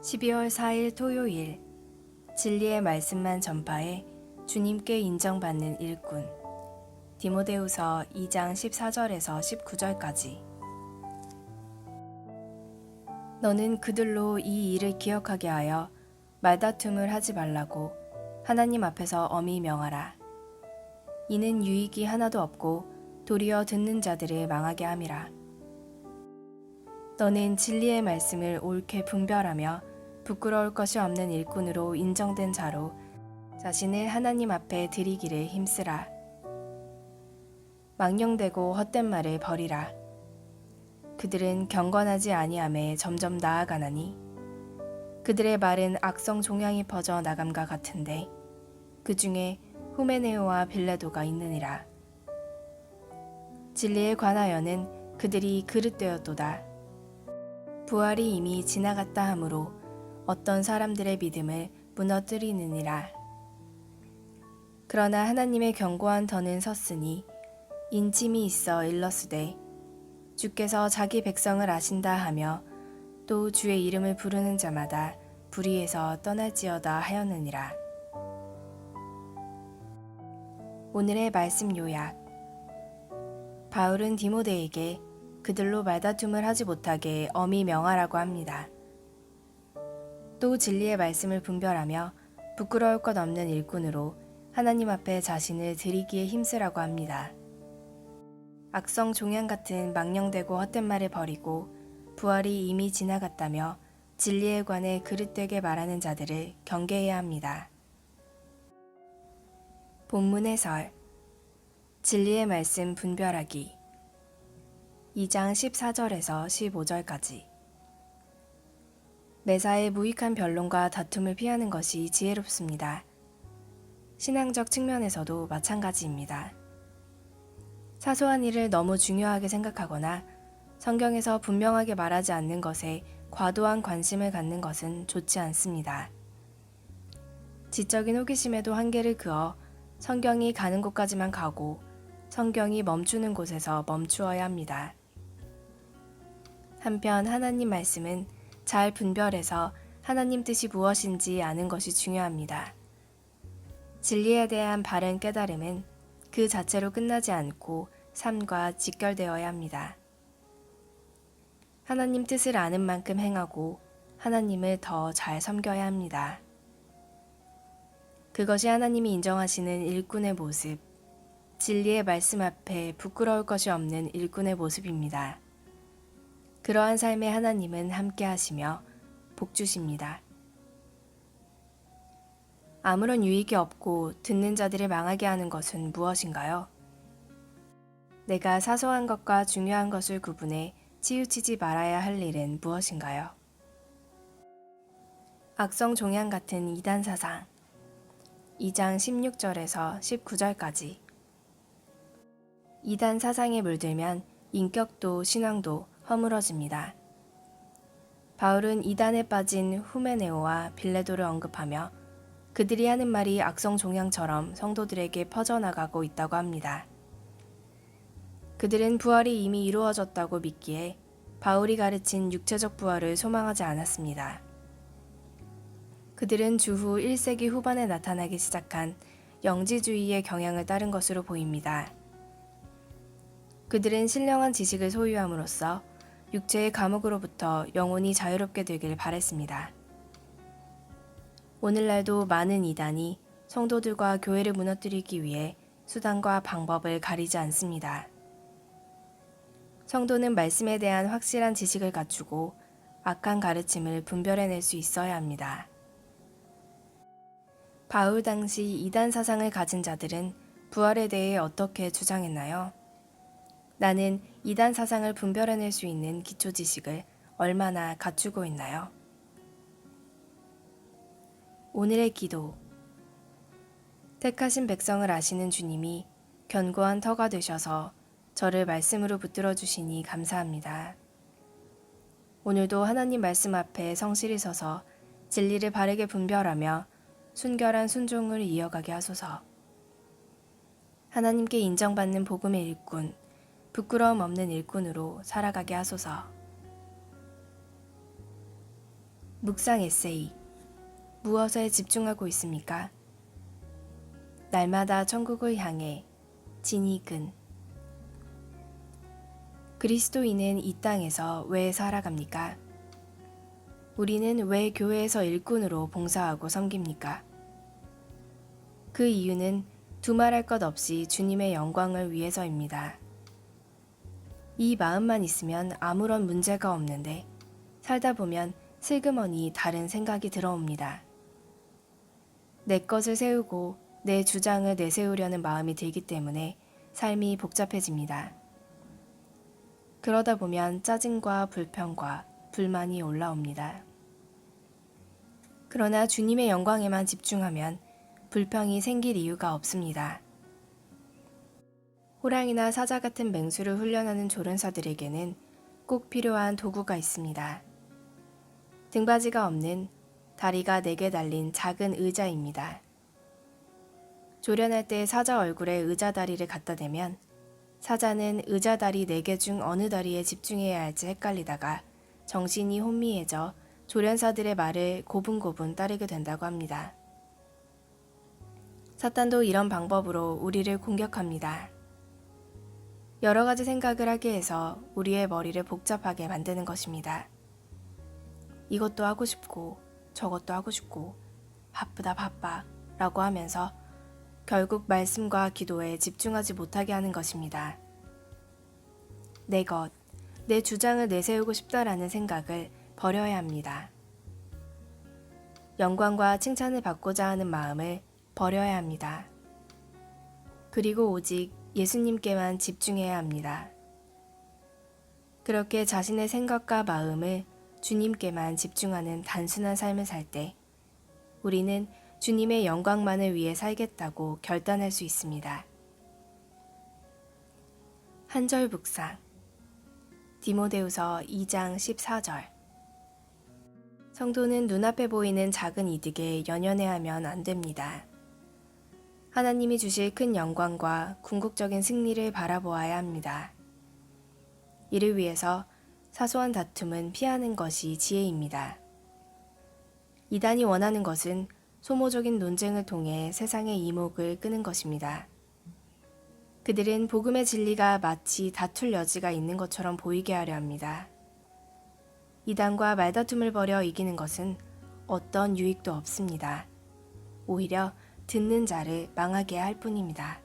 12월 4일 토요일 진리의 말씀만 전파해 주님께 인정받는 일꾼. 디모데후서 2장 14절에서 19절까지. 너는 그들로 이 일을 기억하게 하여 말다툼을 하지 말라고 하나님 앞에서 엄히 명하라. 이는 유익이 하나도 없고 도리어 듣는 자들을 망하게 함이라. 너는 진리의 말씀을 옳게 분별하며 부끄러울 것이 없는 일꾼으로 인정된 자로 자신을 하나님 앞에 드리기를 힘쓰라. 망령되고 헛된 말을 버리라. 그들은 경건하지 아니함에 점점 나아가나니 그들의 말은 악성 종양이 퍼져 나감과 같은데 그 중에 후메네오와 빌레도가 있느니라. 진리에 관하여는 그들이 그릇되었도다. 부활이 이미 지나갔다 하므로 어떤 사람들의 믿음을 무너뜨리느니라. 그러나 하나님의 견고한 터는 섰으니 인침이 있어 일러스되 주께서 자기 백성을 아신다 하며 또 주의 이름을 부르는 자마다 불의에서 떠날지어다 하였느니라. 오늘의 말씀 요약 바울은 디모데에게 그들로 말다툼을 하지 못하게 엄히 명하라고 합니다. 또 진리의 말씀을 분별하며 부끄러울 것 없는 일꾼으로 하나님 앞에 자신을 드리기에 힘쓰라고 합니다. 악성 종양 같은 망령되고 헛된 말을 버리고 부활이 이미 지나갔다며 진리에 관해 그릇되게 말하는 자들을 경계해야 합니다. 본문 해설 진리의 말씀 분별하기 2장 14절에서 15절까지 매사에 무익한 변론과 다툼을 피하는 것이 지혜롭습니다. 신앙적 측면에서도 마찬가지입니다. 사소한 일을 너무 중요하게 생각하거나 성경에서 분명하게 말하지 않는 것에 과도한 관심을 갖는 것은 좋지 않습니다. 지적인 호기심에도 한계를 그어 성경이 가는 곳까지만 가고 성경이 멈추는 곳에서 멈추어야 합니다. 한편 하나님 말씀은 잘 분별해서 하나님 뜻이 무엇인지 아는 것이 중요합니다. 진리에 대한 바른 깨달음은 그 자체로 끝나지 않고 삶과 직결되어야 합니다. 하나님 뜻을 아는 만큼 행하고 하나님을 더 잘 섬겨야 합니다. 그것이 하나님이 인정하시는 일꾼의 모습, 진리의 말씀 앞에 부끄러울 것이 없는 일꾼의 모습입니다. 그러한 삶에 하나님은 함께 하시며 복 주십니다. 아무런 유익이 없고 듣는 자들을 망하게 하는 것은 무엇인가요? 내가 사소한 것과 중요한 것을 구분해 치우치지 말아야 할 일은 무엇인가요? 악성 종양 같은 이단 사상 2장 16절에서 19절까지 이단 사상에 물들면 인격도 신앙도 허물어집니다. 바울은 이단에 빠진 후메네오와 빌레도를 언급하며 그들이 하는 말이 악성 종양처럼 성도들에게 퍼져나가고 있다고 합니다. 그들은 부활이 이미 이루어졌다고 믿기에 바울이 가르친 육체적 부활을 소망하지 않았습니다. 그들은 주후 1세기 후반에 나타나기 시작한 영지주의의 경향을 따른 것으로 보입니다. 그들은 신령한 지식을 소유함으로써 육체의 감옥으로부터 영혼이 자유롭게 되길 바랬습니다. 오늘날도 많은 이단이 성도들과 교회를 무너뜨리기 위해 수단과 방법을 가리지 않습니다. 성도는 말씀에 대한 확실한 지식을 갖추고 악한 가르침을 분별해낼 수 있어야 합니다. 바울 당시 이단 사상을 가진 자들은 부활에 대해 어떻게 주장했나요? 나는 이단 사상을 분별해낼 수 있는 기초 지식을 얼마나 갖추고 있나요? 오늘의 기도. 택하신 백성을 아시는 주님이 견고한 터가 되셔서 저를 말씀으로 붙들어 주시니 감사합니다. 오늘도 하나님 말씀 앞에 성실히 서서 진리를 바르게 분별하며 순결한 순종을 이어가게 하소서. 하나님께 인정받는 복음의 일꾼, 부끄러움 없는 일꾼으로 살아가게 하소서. 묵상 에세이. 무엇에 집중하고 있습니까? 날마다 천국을 향해 진이근. 그리스도인은 이 땅에서 왜 살아갑니까? 우리는 왜 교회에서 일꾼으로 봉사하고 섬깁니까? 그 이유는 두말할 것 없이 주님의 영광을 위해서입니다. 이 마음만 있으면 아무런 문제가 없는데 살다 보면 슬그머니 다른 생각이 들어옵니다. 내 것을 세우고 내 주장을 내세우려는 마음이 들기 때문에 삶이 복잡해집니다. 그러다 보면 짜증과 불평과 불만이 올라옵니다. 그러나 주님의 영광에만 집중하면 불평이 생길 이유가 없습니다. 호랑이나 사자 같은 맹수를 훈련하는 조련사들에게는 꼭 필요한 도구가 있습니다. 등받이가 없는 다리가 네개 달린 작은 의자입니다. 조련할 때 사자 얼굴에 의자 다리를 갖다 대면 사자는 의자 다리 네개중 어느 다리에 집중해야 할지 헷갈리다가 정신이 혼미해져 조련사들의 말을 고분고분 따르게 된다고 합니다. 사탄도 이런 방법으로 우리를 공격합니다. 여러 가지 생각을 하게 해서 우리의 머리를 복잡하게 만드는 것입니다. 이것도 하고 싶고 저것도 하고 싶고 바쁘다 바빠 라고 하면서 결국 말씀과 기도에 집중하지 못하게 하는 것입니다. 내 것, 내 주장을 내세우고 싶다라는 생각을 버려야 합니다. 영광과 칭찬을 받고자 하는 마음을 버려야 합니다. 그리고 오직 예수님께만 집중해야 합니다. 그렇게 자신의 생각과 마음을 주님께만 집중하는 단순한 삶을 살 때 우리는 주님의 영광만을 위해 살겠다고 결단할 수 있습니다. 한절 묵상 디모데후서 2장 14절 성도는 눈앞에 보이는 작은 이득에 연연해 하면 안 됩니다. 하나님이 주실 큰 영광과 궁극적인 승리를 바라보아야 합니다. 이를 위해서 사소한 다툼은 피하는 것이 지혜입니다. 이단이 원하는 것은 소모적인 논쟁을 통해 세상의 이목을 끄는 것입니다. 그들은 복음의 진리가 마치 다툴 여지가 있는 것처럼 보이게 하려 합니다. 이단과 말다툼을 벌여 이기는 것은 어떤 유익도 없습니다. 오히려 듣는 자를 망하게 할 뿐입니다.